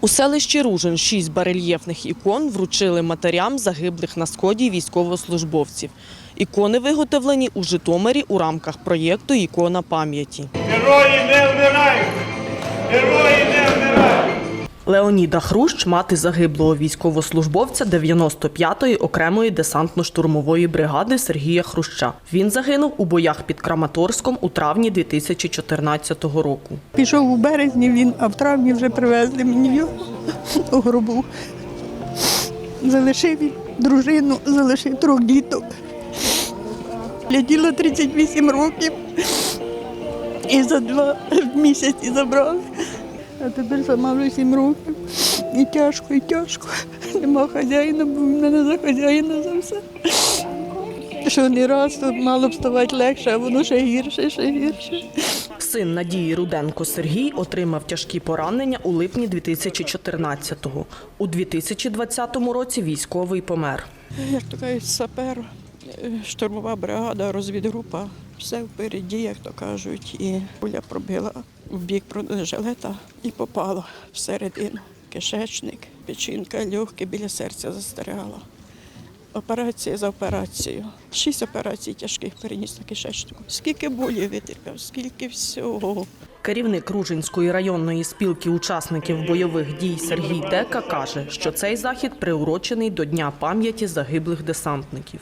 У селищі Ружин шість барельєфних ікон вручили матерям загиблих на сході військовослужбовців. Ікони виготовлені у Житомирі у рамках проєкту Ікона пам'яті. Герої не вмирають! Герої не вмирають! Леоніда Хрущ, мати загиблого військовослужбовця 95-ї окремої десантно-штурмової бригади Сергія Хруща. Він загинув у боях під Краматорськом у травні 2014 року. Пішов у березні він, а в травні вже привезли мені його у гробу. Залишив дружину, залишив трьох діток. Ляділа 38 років і за два місяці забрали. А тепер сама вже 7 років. І тяжко, і тяжко. Нема хазяїна, бо в мене за хазяїна за все. Що не раз тут мало б ставати легше, а воно ще гірше, ще гірше. Син Надії Руденко Сергій отримав тяжкі поранення у липні 2014-го. У 2020 році військовий помер. Як то кажуть, сапер, е, штурмова бригада, розвідгрупа. Все впереді, як то кажуть, і пуля пробила в бік жилета і попала всередину. Кишечник, печінка, легке біля серця застерігала. Операція за операцією. Шість операцій тяжких переніс на кишечнику. Скільки болі витерпів, скільки всього. Керівник Ружинської районної спілки учасників бойових дій Сергій Дека каже, що цей захід приурочений до Дня пам'яті загиблих десантників.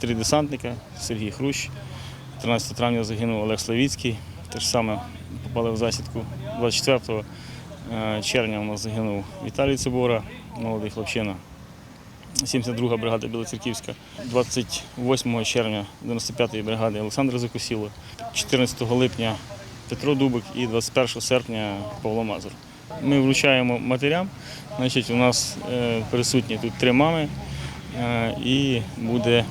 три десантника, Сергій Хрущ. 13 травня загинув Олег Славіцький. Те ж саме попали в засідку. 24 е, червня у нас загинув Віталій Цибора, молодий хлопчина. 72-га бригада Білоцерківська, 28 червня 95-ї бригади Олександр Закусіло, 14 липня Петро Дубик і 21 серпня Павло Мазур. Ми вручаємо матерям. Значить, у нас е, присутні тут три мами е, і буде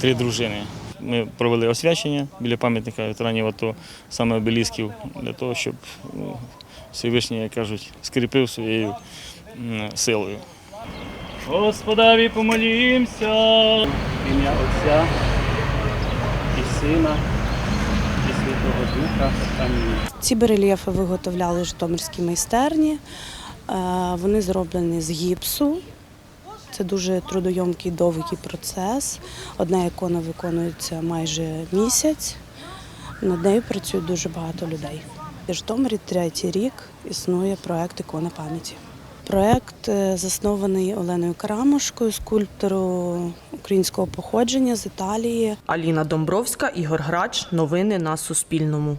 три дружини. Ми провели освячення біля пам'ятника ветеранів АТО, саме обелісків, для того, щоб ну, Всевишній, як кажуть, скріпив своєю силою. Господеві помолімся! Ім'я Отця і Сина, і Святого Духа. Амінь. Ці барельєфи виготовляли в Житомирській майстерні. Е, Вони зроблені з гіпсу. Це дуже трудойомкий довгий процес. Одна ікона виконується майже місяць. Над нею працює дуже багато людей. В Житомирі третій рік існує проект Ікона пам'яті. Проект е, заснований Оленою Карамушкою, скульптору українського походження з Італії. Аліна Домбровська, Ігор Грач. Новини на Суспільному.